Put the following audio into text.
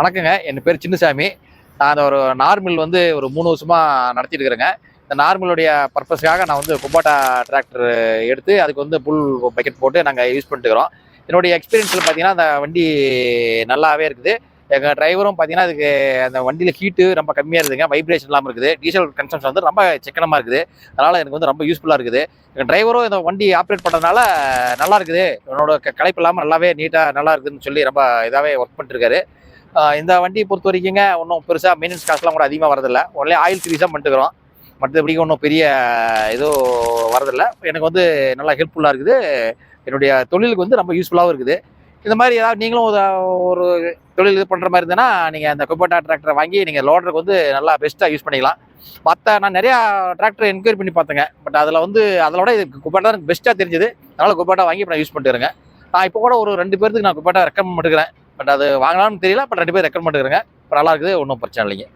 வணக்கங்க. என் பேர் சின்னசாமி. நான் அந்த ஒரு நார்மல் வந்து ஒரு மூணு வருஷமாக நடத்திட்டு இருக்கிறேங்க. இந்த நார்மலுடைய பர்பஸ்க்காக நான் வந்து குப்பாட்டா டிராக்டர் எடுத்து அதுக்கு வந்து புல் பக்கெட் போட்டு நாங்கள் யூஸ் பண்ணிட்டுக்கிறோம் என்னுடைய எக்ஸ்பீரியன்ஸில் பார்த்தீங்கன்னா அந்த வண்டி நல்லாவே இருக்குது. எங்கள் டிரைவரும் பார்த்தீங்கன்னா அதுக்கு அந்த வண்டியில் ஹீட்டு ரொம்ப கம்மியாக இருக்குதுங்க. வைப்ரேஷன் இல்லாமல் இருக்குது. டீசல் கன்சம்ஷன் வந்து ரொம்ப சிக்கனமாக இருக்குது. அதனால் எனக்கு வந்து ரொம்ப யூஸ்ஃபுல்லாக இருக்குது. எங்கள் டிரைவரும் இந்த வண்டி ஆப்ரேட் பண்ணுறதுனால நல்லா இருக்குது. என்னோட க- களைப்பு இல்லாமல் நல்லாவே நீட்டாக நல்லா இருக்குதுன்னு சொல்லி ரொம்ப இதாகவே ஒர்க் பண்ணிட்டுருக்காரு இந்த வண்டியை பொறுத்த வரைக்குங்க ஒன்றும் பெருசாக மெயின்டெனன்ஸ் காசுலாம் கூட அதிகமாக வரதில்லை. ஒன்லே ஆயில் சர்வீஸ் பண்ணிட்டுக்கிறோம். மற்றபடி ஒன்றும் பெரிய எதுவும் வரதில்லை. எனக்கு வந்து நல்லா ஹெல்ப்ஃபுல்லாக இருக்குது. என்னுடைய தொழிலுக்கு வந்து ரொம்ப யூஸ்ஃபுல்லாகவும் இருக்குது. இந்த மாதிரி ஏதாவது நீங்களும் ஒரு தொழில் இது பண்ணுற மாதிரி இருந்ததுன்னா நீங்கள் அந்த கொப்போட்டா டிராக்டரை வாங்கி நீங்கள் லோடருக்கு வந்து நல்லா பெஸ்ட்டாக யூஸ் பண்ணிக்கலாம். மற்ற நான் நிறையா டிராக்டர் என்கொயரி பண்ணி பார்த்தேங்க. பட் அதில் வந்து அதோட இது குப்பாட்டா எனக்கு பெஸ்ட்டாக தெரிஞ்சது. அதனால் குப்பாட்டா வாங்கி இப்போ நான் யூஸ் பண்ணிட்டு நான் இப்போ கூட ஒரு ரெண்டு பேருக்கு நான் குப்பாட்டா ரெக்கமெண்ட் பண்ணிக்கிறேன் பட் அது வாங்கலாம்னு தெரியல பட் ரெண்டு பேர் ரெக்கமெண்ட் பண்ணிக்கிறேங்க இப்போ நல்லா இருக்குது ஒன்றும் பிரச்சனை இல்லைங்க.